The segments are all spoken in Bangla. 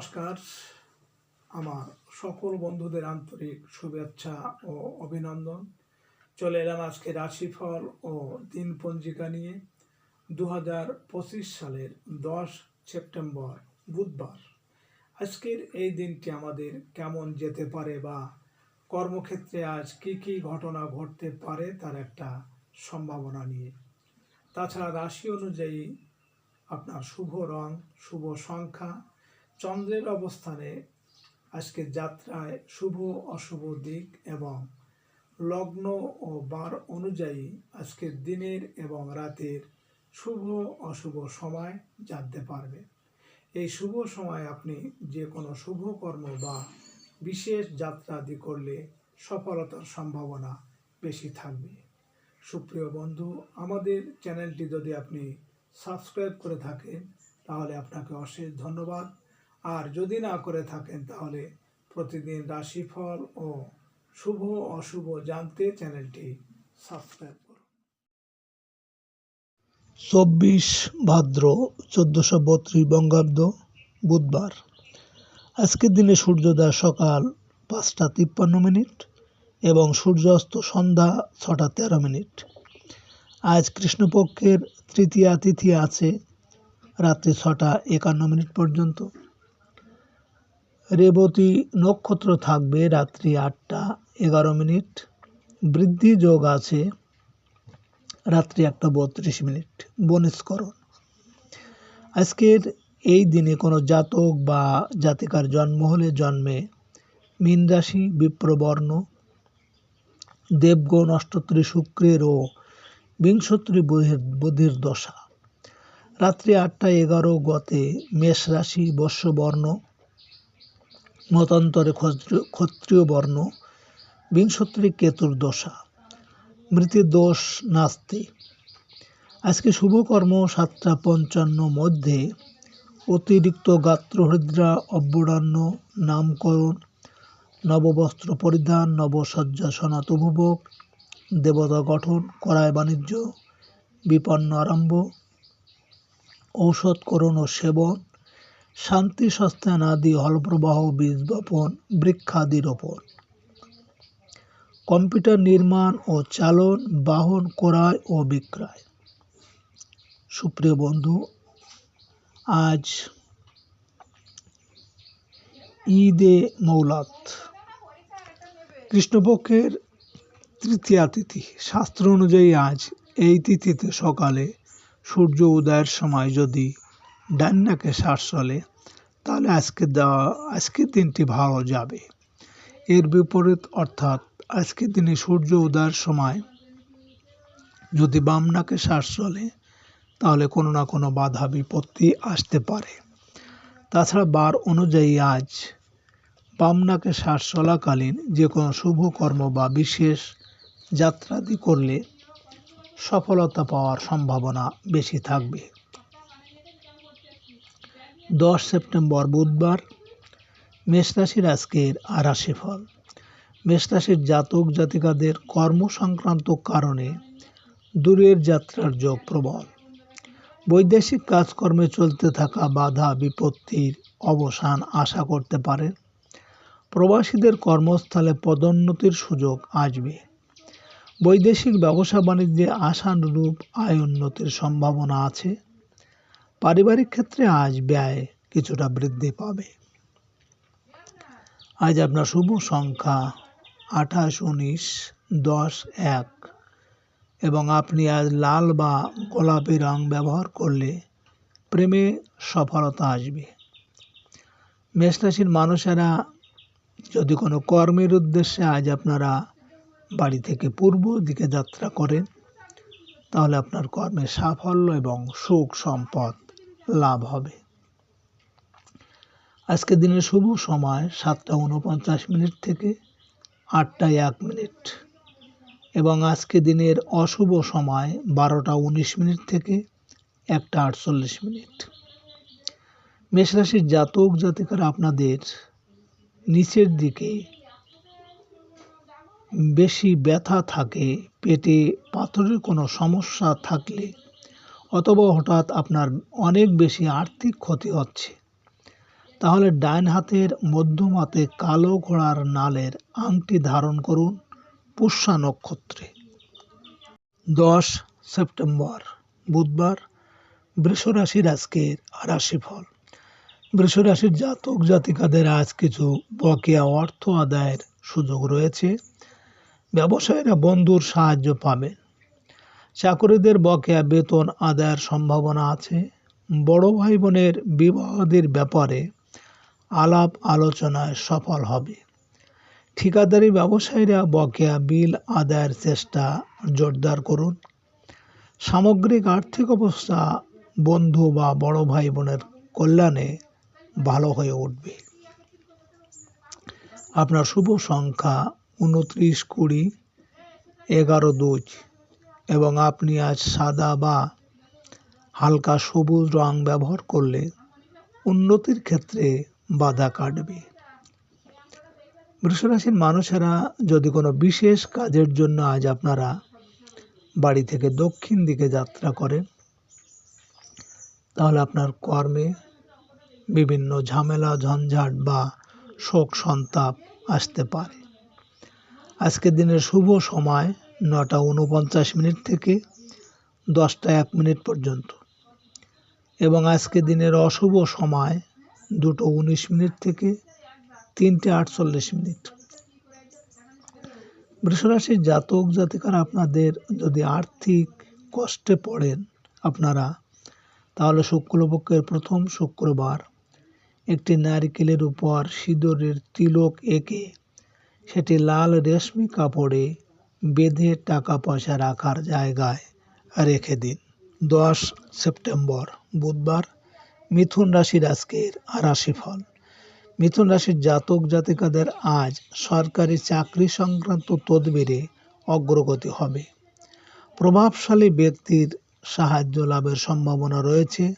নমস্কার। আমার সকল বন্ধুদের আন্তরিক শুভেচ্ছা ও অভিনন্দন। চলে এলাম আজকে রাশিফল ও দিন পঞ্জিকা নিয়ে। দু হাজার পঁচিশ সালের দশ সেপ্টেম্বর, বুধবার। আজকের এই দিনটি আমাদের কেমন যেতে পারে বা কর্মক্ষেত্রে আজ কি কি ঘটনা ঘটতে পারে তার একটা সম্ভাবনা নিয়ে। তাছাড়া রাশি অনুযায়ী আপনার শুভ রং, শুভ সংখ্যা চন্দ্রের অবস্থানে আজকে যাত্রায় শুভ অশুভ দিক এবং লগ্ন ও বার অনুযায়ী আজকের দিনের এবং রাতের শুভ অশুভ সময় জানতে পারবে। এই শুভ সময় আপনি যে কোনো শুভ কর্ম বা বিশেষ যাত্রাদি করলে সফলতার সম্ভাবনা বেশি থাকবে। সুপ্রিয় বন্ধু, আমাদের চ্যানেলটি যদি আপনি সাবস্ক্রাইব করে থাকেন, তাহলে আপনাকে অশেষ ধন্যবাদ। আর যদি না করে থাকেন, তাহলে প্রতিদিন রাশিফল ও শুভ অশুভ জানতে চ্যানেলটি সাবস্ক্রাইব করুন। চব্বিশ ভাদ্র চোদ্দোশো বত্রিশ বঙ্গাব্দ বুধবার। আজকের দিনে সূর্যোদয় সকাল পাঁচটা তিপ্পান্ন মিনিট এবং সূর্যাস্ত সন্ধ্যা ছটা তেরো মিনিট। আজ কৃষ্ণপক্ষের তৃতীয়া তিথি আছে রাত্রি ছটা একান্ন মিনিট পর্যন্ত। রেবতী নক্ষত্র থাকবে রাত্রি আটটা, এগারো মিনিট। বৃদ্ধি যোগ আছে রাত্রি একটা বত্রিশ মিনিট। বনিষ্করণ আজকের এই দিনে কোনো জাতক বা জাতিকার জন্ম হলে জন্মে মীন রাশি, বিপ্রবর্ণ, দেবগণ, অষ্টত্রী শুক্রের ও বিংশত্রী বুধির দশা। রাত্রি আটটা এগারো গতে মেষ রাশি, বর্ষবর্ণ মতান্তরে ক্ষত্রিয়- বর্ণ, বিংশত্রী কেতুর দশা মৃতের দোষ নাস্তি। আজকে শুভকর্ম সাতটা পঞ্চান্ন মধ্যে অতিরিক্ত গাত্রহৃদ্রা অব্যডান্ন নামকরণ, নববস্ত্র পরিধান, নবসজ্জা সনাত উপভোগ দেবতা গঠন, করায় বাণিজ্য, বিপন্ন আরম্ভ, ঔষধকরণ ও সেবন শান্তি সস্তান আদি হলপ্রবাহ, বীজ বপন বৃক্ষাদি রোপণ কম্পিউটার নির্মাণ ও চালন, বাহন ক্রয় ও বিক্রয়। সুপ্রিয় বন্ধু, আজ ঈদে মৌলাত। কৃষ্ণপক্ষের তৃতীয়া তিথি। শাস্ত্র অনুযায়ী আজ এই তিথিতে সকালে সূর্য উদয়ের সময় যদি ডান্নাকে শ্বাস চলে তাহলে আজকে দেওয়া আজকের দিনটি ভালো যাবে। এর বিপরীত অর্থাৎ আজকের দিনে সূর্য উদয়ের সময় যদি বাম নাকে শ্বাস চলে তাহলে কোনো না কোনো বাধা বিপত্তি আসতে পারে। তাছাড়া বার অনুযায়ী আজ বাম নাকে শ্বাস চলাকালীন যে কোনো শুভ কর্ম বা বিশেষ যাত্রাদি করলে সফলতা পাওয়ার সম্ভাবনা বেশি থাকবে। দশ সেপ্টেম্বর বুধবার। মেষরাশির আজকের আর রাশিফল মেষরাশির জাতক জাতিকাদের কর্ম সংক্রান্ত কারণে দূরের যাত্রার যোগ প্রবল। বৈদেশিক কাজকর্মে চলতে থাকা বাধা বিপত্তির অবসান আশা করতে পারেন। প্রবাসীদের কর্মস্থলে পদোন্নতির সুযোগ আসবে। বৈদেশিক ব্যবসা বাণিজ্যে আশানুরূপ আয় উন্নতির সম্ভাবনা আছে। পারিবারিক ক্ষেত্রে আজ ব্যয় কিছুটা বৃদ্ধি পাবে। আজ আপনার শুভ সংখ্যা আঠাশ, উনিশ, দশ, এক এবং আপনি আজ লাল বা গোলাপি রং ব্যবহার করলে প্রেমে সফলতা আসবে। মেষরাশির মানুষেরা যদি কোনো কর্মের উদ্দেশ্যে আজ আপনারা বাড়ি থেকে পূর্ব দিকে যাত্রা করেন, তাহলে আপনার কর্মে সাফল্য এবং সুখ সম্পদ লাভ হবে। আজকে দিনের শুভ সময় সাতটা উনপঞ্চাশ মিনিট থেকে আটটা এক মিনিট। এবং আজকে দিনের অশুভ সময় বারোটা উনিশ মিনিট থেকে একটা আটচল্লিশ মিনিট। মেষরাশির জাতক জাতিকারা আপনাদের নিচের দিকে বেশি ব্যথা থাকে, পেটে পাথরের কোনো সমস্যা থাকলে অথবা হঠাৎ আপনার অনেক বেশি আর্থিক ক্ষতি হচ্ছে। তাহলে ডান হাতের মধ্যমাতে কালো ঘোড়ার নালের আংটি ধারণ করুন পুষ্যা নক্ষত্রে। দশ সেপ্টেম্বর, বুধবার, বৃষরাশির আজকের রাশিফল। বৃষরাশির জাতক জাতিকাদের আজ কিছু বকেয়া অর্থ আদায়ের সুযোগ রয়েছে। ব্যবসায়ীরা বন্ধুর সাহায্য পাবেন। চাকরিদের বকেয়া বেতন আদায়ের সম্ভাবনা আছে। বড় ভাই বোনের বিবাহাদির ব্যাপারে আলাপ আলোচনায় সফল হবে। ঠিকাদারি ব্যবসায়ীরা বকেয়া বিল আদায়ের চেষ্টা জোরদার করুন। সামগ্রিক আর্থিক অবস্থা বন্ধু বা বড় ভাই বোনের কল্যাণে ভালো হয়ে উঠবে। আপনার শুভ সংখ্যা উনত্রিশ কুড়ি এগারো দুই। এবং আপনি আজ সাদা বা হালকা সবুজ রং ব্যবহার করলে উন্নতির ক্ষেত্রে বাধা কাটবে। বৃষরাশির মানুষেরা যদি কোনো বিশেষ কাজের জন্য আজ আপনারা বাড়ি থেকে দক্ষিণ দিকে যাত্রা করেন, তাহলে আপনার কর্মে বিভিন্ন ঝামেলা, ঝঞ্ঝাট বা শোক সন্তাপ আসতে পারে। আজকের দিনের শুভ সময় নটা উনপঞ্চাশ মিনিট থেকে দশটা এক মিনিট পর্যন্ত। এবং আজকে দিনের অশুভ সময় দুটো উনিশ মিনিট থেকে তিনটে আটচল্লিশ মিনিট। বৃষরাশির জাতক জাতিকারা আপনাদের যদি আর্থিক কষ্টে পড়েন আপনারা, তাহলে শুক্লপক্ষের প্রথম শুক্রবার একটি নারকেলের উপর সিঁদুরের তিলক এঁকে সেটি লাল রেশমি কাপড়ে বেঁধে টাকা পয়সা রাখার জায়গায় রেখে দিন। দশ সেপ্টেম্বর, বুধবার, মিথুন রাশির আজকের রাশিফল। মিথুন রাশির জাতক জাতিকাদের আজ সরকারি চাকরি সংক্রান্ত তদবিরে অগ্রগতি হবে। প্রভাবশালী ব্যক্তির সাহায্য লাভের সম্ভাবনা রয়েছে।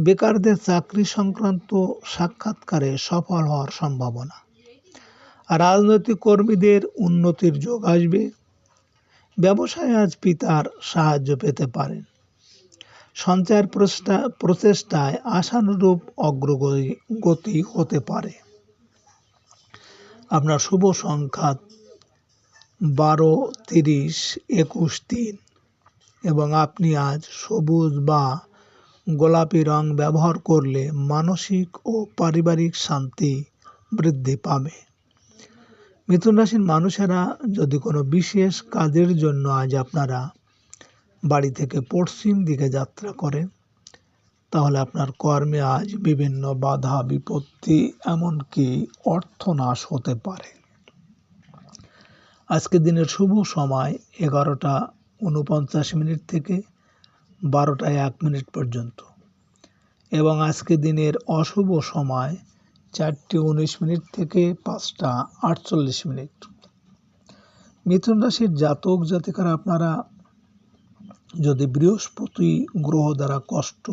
বেকারদের চাকরি সংক্রান্ত সাক্ষাৎকারে সফল হওয়ার সম্ভাবনা। রাজনৈতিক কর্মীদের উন্নতির যোগ আসবে। ব্যবসায় আজ পিতার সাহায্য পেতে পারেন। সঞ্চয়ের প্রচেষ্টা প্রচেষ্টায় আশানুরূপ অগ্রগতি, গতি হতে পারে। আপনার শুভ সংখ্যা বারো তিরিশ একুশ তিন এবং আপনি আজ সবুজ বা গোলাপি রং ব্যবহার করলে মানসিক ও পারিবারিক শান্তি বৃদ্ধি পাবে। মিথুন রাশির মানুষেরা যদি কোনো বিশেষ কাজের জন্য আজ আপনারা বাড়ি থেকে পশ্চিম দিকে যাত্রা করেন, তাহলে আপনার কর্মে আজ বিভিন্ন বাধা, বিপত্তি, এমনকি অর্থনাশ হতে পারে। আজকের দিনের শুভ সময় এগারোটা উনপঞ্চাশ মিনিট থেকে বারোটা এক মিনিট পর্যন্ত। এবং আজকে দিনের অশুভ সময় চারটে উনিশ মিনিট থেকে পাঁচটা আটচল্লিশ মিনিট। মিথুন রাশির জাতক জাতিকারা আপনারা যদি বৃহস্পতি গ্রহ দ্বারা কষ্ট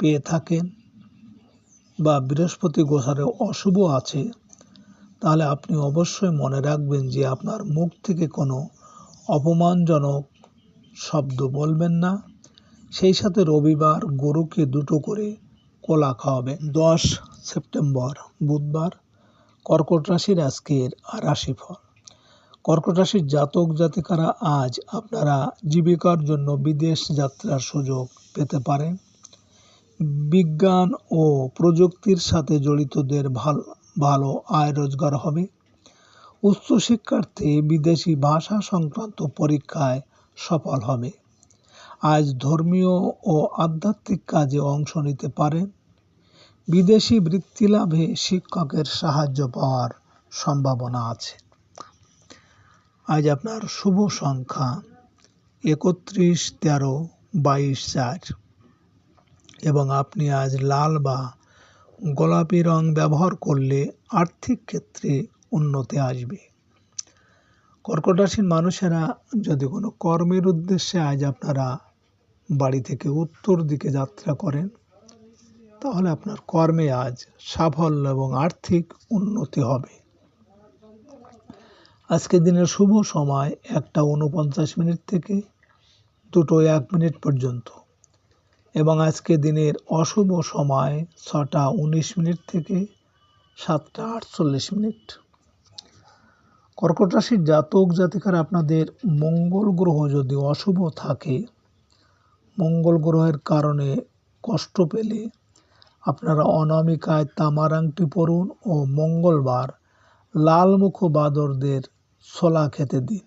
পেয়ে থাকেন বা বৃহস্পতি গোসারে অশুভ আছে, তাহলে আপনি অবশ্যই মনে রাখবেন যে আপনার মুখ থেকে কোনো অপমানজনক শব্দ বলবেন না। সেই সাথে রবিবার গরুকে দুটো করে কলা খাওয়াবেন। দশ সেপ্টেম্বর, বুধবার, কর্কট রাশির আজকের রাশিফল। কর্কট রাশির জাতক জাতিকারা আজ আপনারা জীবিকার জন্য বিদেশ যাত্রার সুযোগ পেতে পারেন। বিজ্ঞান ও প্রযুক্তির সাথে জড়িতদের ভালো ভালো আয় রোজগার হবে। উচ্চশিক্ষার্থী বিদেশি ভাষা সংক্রান্ত পরীক্ষায় সফল হবে। আজ ধর্মীয় ও আধ্যাত্মিক কাজে অংশ নিতে পারেন। বিদেশি বৃত্তি লাভে শিক্ষকের সাহায্য পাওয়ার সম্ভাবনা আছে। আজ আপনার শুভ সংখ্যা একত্রিশ, তেরো, বাইশ, চার। এবং আপনি আজ লাল বা গোলাপি রং ব্যবহার করলে আর্থিক ক্ষেত্রে উন্নতি আসবে। কর্কট রাশির মানুষেরা যদি কোনো কর্মের উদ্দেশ্যে আজ আপনারা বাড়ি থেকে উত্তর দিকে যাত্রা করেন তাহলে আপনার কর্মে আজ সাফল্য এবং আর্থিক উন্নতি হবে। আজকের দিনের শুভ সময় একটা উনপঞ্চাশ মিনিট থেকে দুটো এক মিনিট পর্যন্ত এবং আজকে দিনের অশুভ সময় ছটা উনিশ মিনিট থেকে সাতটা আটচল্লিশ মিনিট। কর্কট রাশির জাতক জাতিকার আপনাদের মঙ্গল গ্রহ যদি অশুভ থাকে, মঙ্গল গ্রহের কারণে কষ্ট পেলে আপনারা অনামিকায় তামার আংটি পরুন ও মঙ্গলবার লালমুখ বাদরদের ছোলা খেতে দিন।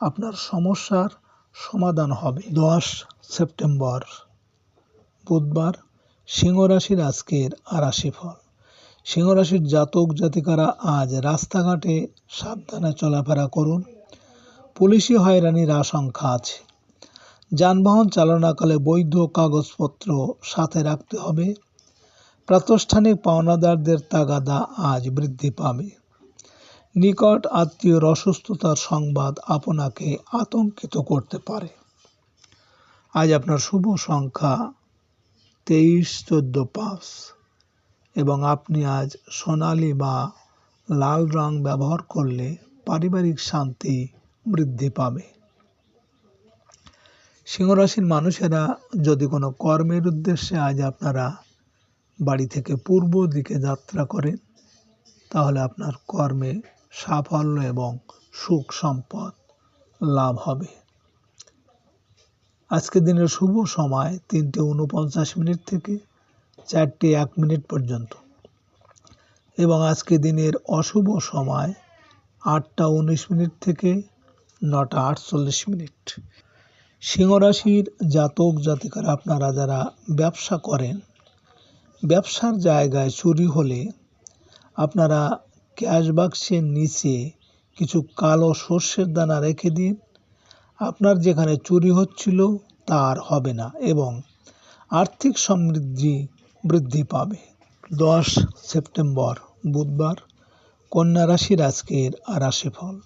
আপনার সমস্যার সমাধান হবে। দশ সেপ্টেম্বর, বুধবার সিংহ রাশির আজকের রাশিফল সিংহ রাশির জাতক জাতিকারা আজ রাস্তাঘাটে সাবধানে চলাফেরা করুন। পুলিশি হয়রানির আশঙ্কা আছে। যানবাহন চালনাকালে বৈধ কাগজপত্র সাথে রাখতে হবে। প্রাতিষ্ঠানিক পাওনাদারদের তাগাদা আজ বৃদ্ধি পাবে। নিকট আত্মীয়র অসুস্থতার সংবাদ আপনাকে আতঙ্কিত করতে পারে। আজ আপনার শুভ সংখ্যা তেইশ, চোদ্দ, পাঁচ। এবং আপনি আজ সোনালি বা লাল রং ব্যবহার করলে পারিবারিক শান্তি বৃদ্ধি পাবে। সিংহরাশির মানুষেরা যদি কোনো কর্মের উদ্দেশ্যে আজ আপনারা বাড়ি থেকে পূর্ব দিকে যাত্রা করেন, তাহলে আপনার কর্মে সাফল্য এবং সুখ সম্পদ লাভ হবে। আজকে দিনের শুভ সময় তিনটে উনপঞ্চাশ মিনিট থেকে চারটে এক মিনিট পর্যন্ত। এবং আজকে দিনের অশুভ সময় আটটা উনিশ মিনিট থেকে নটা আটচল্লিশ মিনিট। সিংহরাশির জাতক জাতিকারা, আপনারা যারা ব্যবসা করেন ব্যবসার জায়গায় চুরি হলে আপনারা ক্যাশ বাক্সের নিচে কিছু কালো সর্ষের দানা রেখে দিন। আপনার যেখানে চুরি হচ্ছিল তার হবে না এবং আর্থিক সমৃদ্ধি বৃদ্ধি পাবে। দশ সেপ্টেম্বর, বুধবার, কন্যা রাশির আজকের রাশিফল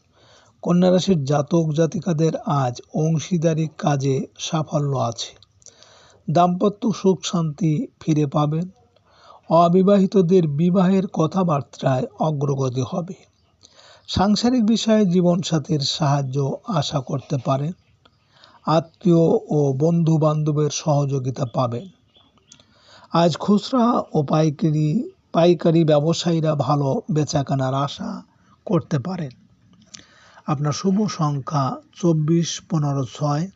কন্যা রাশির জাতক জাতিকাদের আজ অংশীদারি কাজে সাফল্য আছে। দাম্পত্য সুখ শান্তি ফিরে পাবেন। অবিবাহিতদের বিবাহের কথাবার্তায় অগ্রগতি হবে। সাংসারিক বিষয়ে জীবনসাথীর সাহায্য আশা করতে পারেন। আত্মীয় ও বন্ধু বান্ধবের সহযোগিতা পাবেন। আজ খুচরা ও পাইকারি পাইকারি ব্যবসায়ীরা ভালো বেচাকেনার আশা করতে পারেন। আপনার শুভ সংখ্যা চব্বিশ, পনেরো, ছয়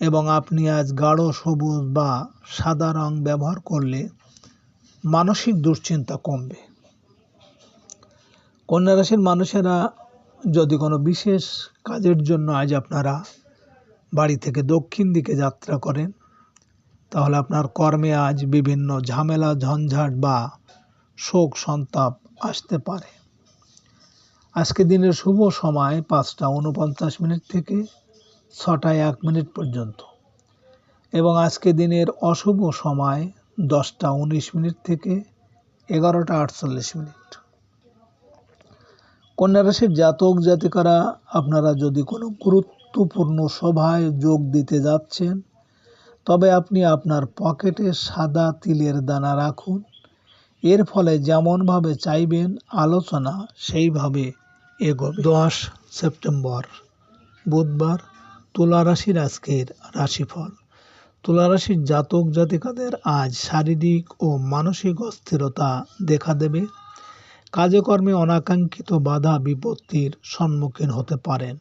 এবং আপনি আজ গাঢ়, সবুজ বা সাদা রং ব্যবহার করলে মানসিক দুশ্চিন্তা কমবে। কন্যা রাশির মানুষেরা যদি কোনো বিশেষ কাজের জন্য আজ আপনারা বাড়ি থেকে দক্ষিণ দিকে যাত্রা করেন, তাহলে আপনার কর্মে আজ বিভিন্ন ঝামেলা, ঝঞ্ঝাট বা শোক সন্তাপ আসতে পারে। আজকে দিনের শুভ সময় পাঁচটা উনপঞ্চাশ মিনিট থেকে ছটায় এক মিনিট পর্যন্ত। এবং আজকে দিনের অশুভ সময় দশটা উনিশ মিনিট থেকে এগারোটা আটচল্লিশ মিনিট। কন্যা রাশির জাতক জাতিকারা, আপনারা যদি কোনো গুরুত্বপূর্ণ সভায় যোগ দিতে যাচ্ছেন, তবে আপনি আপনার পকেটে সাদা তিলের দানা রাখুন। এর ফলে যেমনভাবে চাইবেন, আলোচনা সেইভাবে এগোবে। দশ সেপ্টেম্বর, বুধবার, তুলা রাশির আজকের রাশিফল। তুলা রাশির জাতক জাতিকাদের আজ শারীরিক ও মানসিক অস্থিরতা দেখা দেবে। কাজে কর্মে অনাকাঙ্ক্ষিত বাধা বিপত্তির সম্মুখীন হতে পারেন।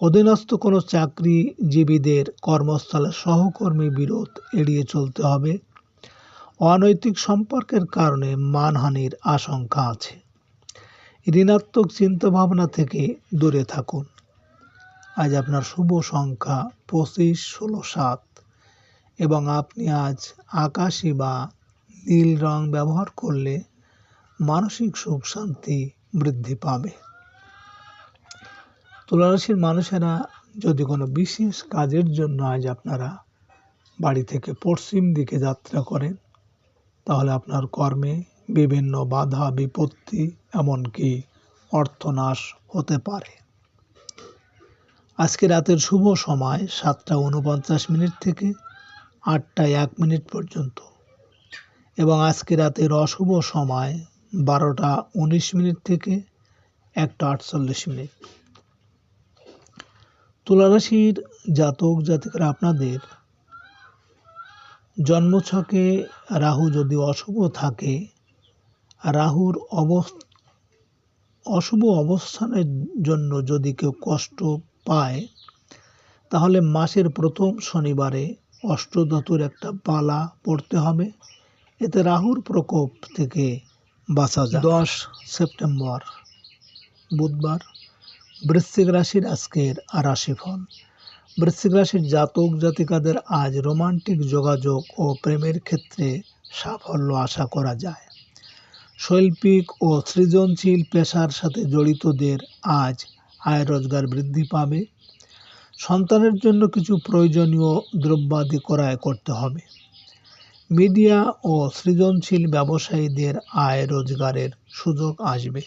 অধীনস্থ কোনো চাকরিজীবীদের কর্মস্থলে সহকর্মী বিরোধ এড়িয়ে চলতে হবে। অনৈতিক সম্পর্কের কারণে মানহানির আশঙ্কা আছে। ঋণাত্মক চিন্তাভাবনা থেকে দূরে থাকুন। আজ আপনার শুভ সংখ্যা পঁচিশ, ষোলো, সাত। এবং আপনি আজ আকাশি বা নীল রং ব্যবহার করলে মানসিক সুখ শান্তি বৃদ্ধি পাবে। তুলারাশির মানুষেরা যদি কোনো বিশেষ কাজের জন্য আজ আপনারা বাড়ি থেকে পশ্চিম দিকে যাত্রা করেন, তাহলে আপনার কর্মে বিভিন্ন বাধা, বিপত্তি এমনকি অর্থনাশ হতে পারে। আজকে রাতের শুভ সময় সাতটা উনপঞ্চাশ মিনিট থেকে আটটা এক মিনিট পর্যন্ত। এবং আজকে রাতের অশুভ সময় বারোটা উনিশ মিনিট থেকে একটা আটচল্লিশ মিনিট। তুলারাশির জাতক জাতিকারা আপনাদের জন্মছকে রাহু যদি অশুভ থাকে, রাহুর অবস, অশুভ অবস্থানের জন্য যদি কেউ কষ্ট পায়, তাহলে মাসের প্রথম শনিবারে অষ্টধাতুর একটা পালা পড়তে হবে। এতে রাহুর প্রকোপ থেকে বাঁচা যায় দশ সেপ্টেম্বর, বুধবার, বৃশ্চিক রাশির আজকের রাশিফল বৃশ্চিক রাশির জাতক জাতিকাদের আজ রোমান্টিক যোগাযোগ ও প্রেমের ক্ষেত্রে সাফল্য আশা করা যায়। শৈল্পিক ও সৃজনশীল পেশার সাথে জড়িতদের আজ আয় রোজগার বৃদ্ধি পাবে। সন্তানের জন্য কিছু প্রয়োজনীয় দ্রব্যাদি ক্রয় করতে হবে। মিডিয়া ও সৃজনশীল ব্যবসায়ীদের আয় রোজগারের সুযোগ আসবে।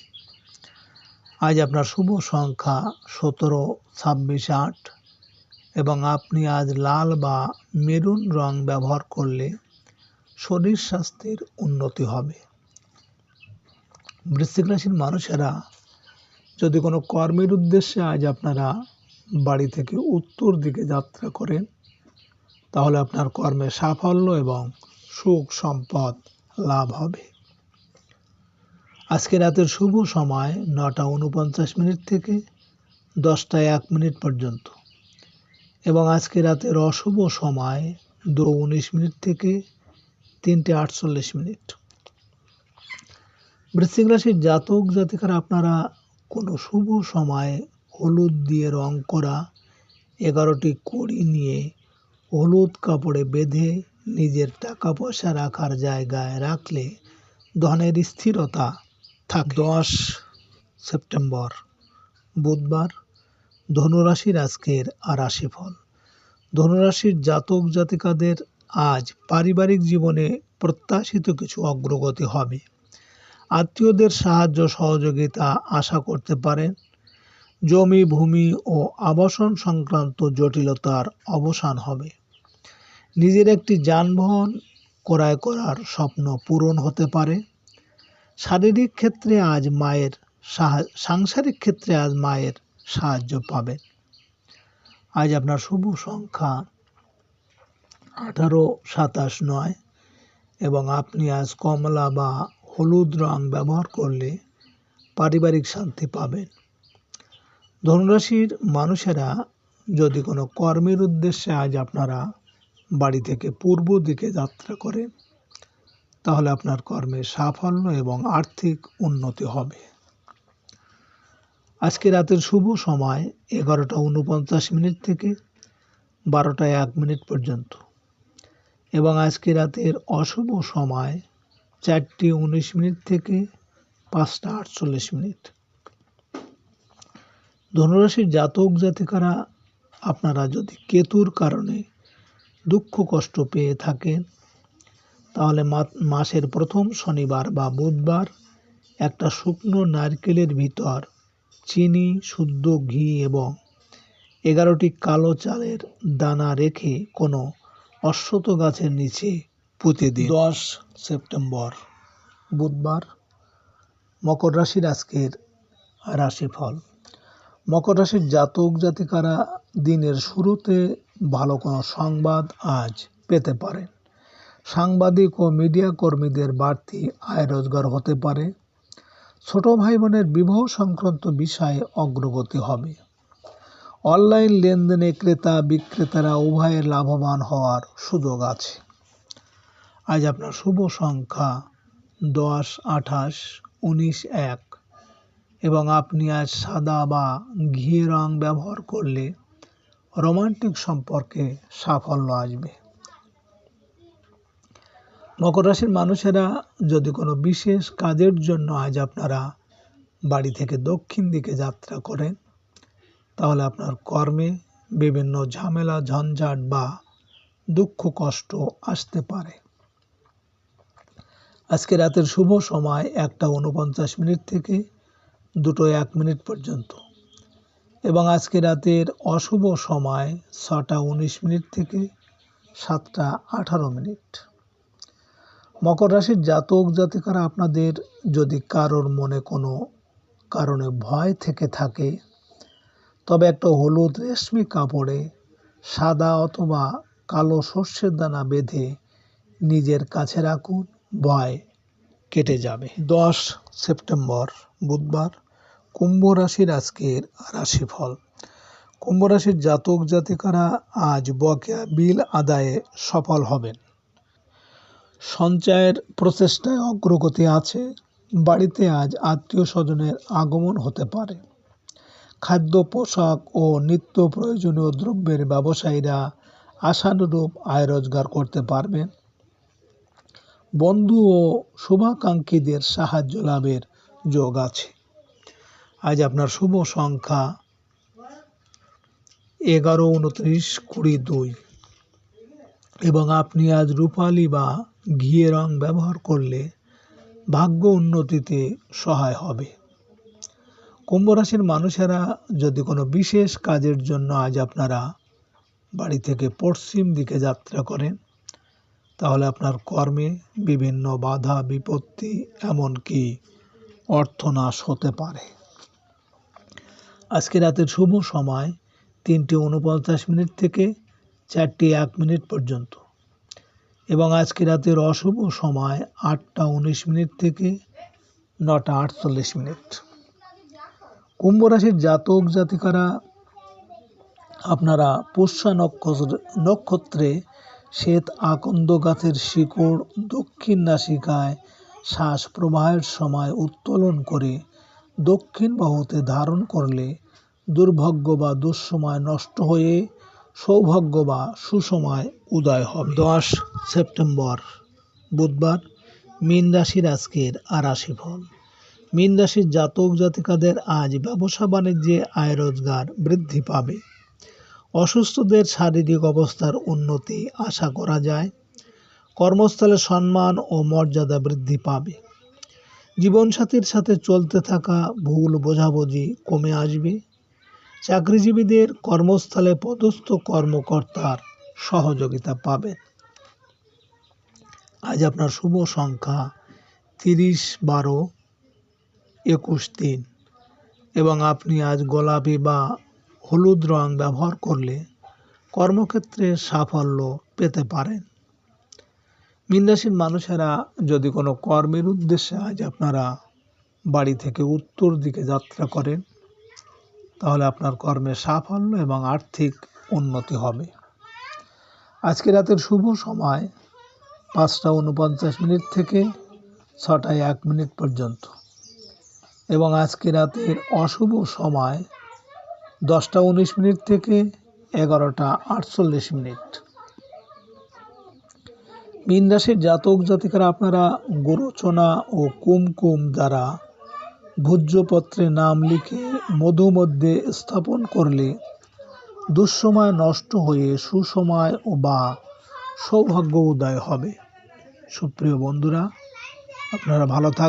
আজ আপনার শুভ সংখ্যা সতেরো, ছাব্বিশ, আট এবং আপনি আজ লাল বা মেরুন রং ব্যবহার করলে শরীর স্বাস্থ্যের উন্নতি হবে। বৃশ্চিক রাশির মানুষেরা যদি কোনো কর্মের উদ্দেশ্যে আজ আপনারা বাড়ি থেকে উত্তর দিকে যাত্রা করেন, তাহলে আপনার কর্মে সাফল্য এবং সুখ সম্পদ লাভ হবে। আজকে রাতের শুভ সময় নটা উনপঞ্চাশ মিনিট থেকে দশটা এক মিনিট পর্যন্ত। এবং আজকে রাতের অশুভ সময় দু উনিশ মিনিট থেকে তিনটে আটচল্লিশ মিনিট। বৃশ্চিক রাশির জাতক জাতিকারা আপনারা কোনো শুভ সময়ে হলুদ দিয়ে রং করা, এগারোটি কড়ি নিয়ে হলুদ কাপড়ে বেঁধে নিজের টাকা পয়সা রাখার জায়গায় রাখলে ধনের স্থিরতা থাকে। দশ সেপ্টেম্বর, বুধবার, ধনুরাশির আজকের রাশিফল ধনুরাশির জাতক জাতিকাদের আজ পারিবারিক জীবনে প্রত্যাশিত কিছু অগ্রগতি হবে। আত্মীয়দের সাহায্য সহযোগিতা আশা করতে পারেন। জমি, ভূমি ও আবাসন সংক্রান্ত জটিলতার অবসান হবে। নিজের একটি যানবাহন ক্রয় করার স্বপ্ন পূরণ হতে পারে। শারীরিক ক্ষেত্রে আজ মায়ের সাংসারিক ক্ষেত্রে আজ মায়ের সাহায্য পাবেন আজ আপনার শুভ সংখ্যা আঠারো, সাতাশ, নয় এবং আপনি আজ কমলা বা হলুদ রং ব্যবহার করলে পারিবারিক শান্তি পাবেন। ধনুরাশির মানুষেরা যদি কোনো কর্মের উদ্দেশ্যে আজ আপনারা বাড়ি থেকে পূর্ব দিকে যাত্রা করেন তাহলে আপনার কর্মে সাফল্য এবং আর্থিক উন্নতি হবে। আজকে রাতের শুভ সময় এগারোটা উনপঞ্চাশ মিনিট থেকে বারোটা এক মিনিট পর্যন্ত। এবং আজকে রাতের অশুভ সময় চারটি উনিশ মিনিট থেকে পাঁচটা আটচল্লিশ মিনিট। ধনুরাশির জাতক জাতিকারা আপনারা যদি কেতুর কারণে দুঃখ কষ্ট পেয়ে থাকেন, তাহলে মাসের প্রথম শনিবার বা বুধবার একটা শুকনো নারকেলের ভিতর চিনি, শুদ্ধ ঘি এবং এগারোটি কালো চালের দানা রেখে কোনো অশ্বত গাছের নিচে পুঁতে দিন। দশ সেপ্টেম্বর, বুধবার, মকর রাশির আজকের রাশিফল। মকর রাশির জাতক জাতিকারা দিনের শুরুতে ভালো কোনো সংবাদ আজ পেতে পারেন। সাংবাদিক ও মিডিয়া কর্মীদের বাড়তি আয় রোজগার হতে পারে। ছোট ভাই বোনের বিবাহ সংক্রান্ত বিষয়ে অগ্রগতি হবে। অনলাইন লেনদেনে ক্রেতা বিক্রেতারা উভয়ের লাভবান হওয়ার সুযোগ আছে। আজ আপনার শুভ সংখ্যা দশ, আঠাশ, উনিশ, এক। এবং আপনি আজ সাদা বা ঘিয়ে রং ব্যবহার করলে রোমান্টিক সম্পর্কে সাফল্য আসবে। মকর রাশির মানুষেরা যদি কোনো বিশেষ কাজের জন্য আজ আপনারা বাড়ি থেকে দক্ষিণ দিকে যাত্রা করেন, তাহলে আপনার কর্মে বিভিন্ন ঝামেলা, ঝঞ্ঝাট বা দুঃখ, কষ্ট আসতে পারে। আজকে রাতের শুভ সময় একটা উনপঞ্চাশ মিনিট থেকে দুটো এক মিনিট পর্যন্ত। এবং আজকে রাতের অশুভ সময় ছটা উনিশ মিনিট থেকে সাতটা আঠারো মিনিট। মকর রাশির জাতক জাতিকারা আপনাদের যদি কারোর মনে কোনো কারণে ভয় থেকে থাকে, তবে একটা হলুদ রেশমি কাপড়ে সাদা অথবা কালো শস্যের দানা বেঁধে নিজের কাছে রাখুন, ভয় কেটে যাবে। দশ সেপ্টেম্বর, বুধবার। কুম্ভ রাশির আজকের রাশিফল। কুম্ভ রাশির জাতক জাতিকারা আজ বকেয়া বিল আদায়ে সফল হবেন। সঞ্চয়ের প্রচেষ্টায় অগ্রগতি আছে। বাড়িতে আজ আত্মীয় স্বজনের আগমন হতে পারে। খাদ্য, পোশাক ও নিত্য প্রয়োজনীয় দ্রব্যের ব্যবসায়ীরা আশানুরূপ আয় রোজগার করতে পারবেন। বন্ধু ও শুভাকাঙ্ক্ষীদের সাহায্য লাভের যোগ আছে। আজ আপনার শুভ সংখ্যা এগারো, উনত্রিশ, কুড়ি, দুই। এবং আপনি আজ রূপালি বা ঘিয়ে রং ব্যবহার করলে ভাগ্য উন্নতিতে সহায় হবে। কুম্ভ রাশির মানুষেরা যদি কোনো বিশেষ কাজের জন্য আজ আপনারা বাড়ি থেকে পশ্চিম দিকে যাত্রা করেন, তাহলে আপনার কর্মে বিভিন্ন বাধা, বিপত্তি, এমনকি অর্থনাশ হতে পারে। আজকে রাতের শুভ সময়, তিনটে উনপঞ্চাশ মিনিট থেকে চারটে এক মিনিট পর্যন্ত। এবং আজকে রাতের অশুভ সময় আটটা উনিশ মিনিট থেকে নটা আটচল্লিশ মিনিট। কুম্ভ রাশির জাতক জাতিকারা, আপনারা পুষ্যা নক্ষত্র নক্ষত্রে শ্বেত আকন্দ গাছের শিকড় দক্ষিণ নাসিকায় শ্বাস প্রবাহের সময় উত্তোলন করে দক্ষিণ বাহুতে ধারণ করলে দুর্ভাগ্য বা দুঃসময় নষ্ট হয়ে সৌভাগ্য বা সুসময় উদয় হবে। দশ সেপ্টেম্বর, বুধবার, মীন রাশির আজকের আর রাশিফল মীন রাশির জাতক জাতিকাদের আজ ব্যবসা বাণিজ্যে আয় রোজগার বৃদ্ধি পাবে। অসুস্থদের শারীরিক অবস্থার উন্নতি আশা করা যায়। কর্মস্থলে সম্মান ও মর্যাদা বৃদ্ধি পাবে। জীবনসাথীর সাথে চলতে থাকা ভুল বোঝাবুঝি কমে আসবে। চাকরিজীবীদের কর্মস্থলে পদস্থ কর্মকর্তার সহযোগিতা পাবেন। আজ আপনার শুভ সংখ্যা তিরিশ বারো একুশ তিন এবং আপনি আজ গোলাপি বা হলুদ রং ব্যবহার করলে কর্মক্ষেত্রে সাফল্য পেতে পারেন। মীন রাশির মানুষেরা যদি কোনো কর্মের উদ্দেশ্যে আজ আপনারা বাড়ি থেকে উত্তর দিকে যাত্রা করেন, তাহলে আপনার কর্মে সাফল্য এবং আর্থিক উন্নতি হবে। আজকে রাতের শুভ সময় পাঁচটা উনপঞ্চাশ মিনিট থেকে ছটায় এক মিনিট পর্যন্ত। এবং আজকে রাতের অশুভ সময় দশটা উনিশ মিনিট থেকে এগারোটা আটচল্লিশ মিনিট। রাশির জাতক জাতিকারা, আপনারা গোরচনা ও কুমকুম দ্বারা ভোজ্যপত্রে নাম লিখে মধু মধ্যে স্থাপন করলে দুঃসময় নষ্ট হয়ে সুসময় ও বা সৌভাগ্য উদয় হবে। সুপ্রিয় বন্ধুরা, আপনারা ভালো থাকবেন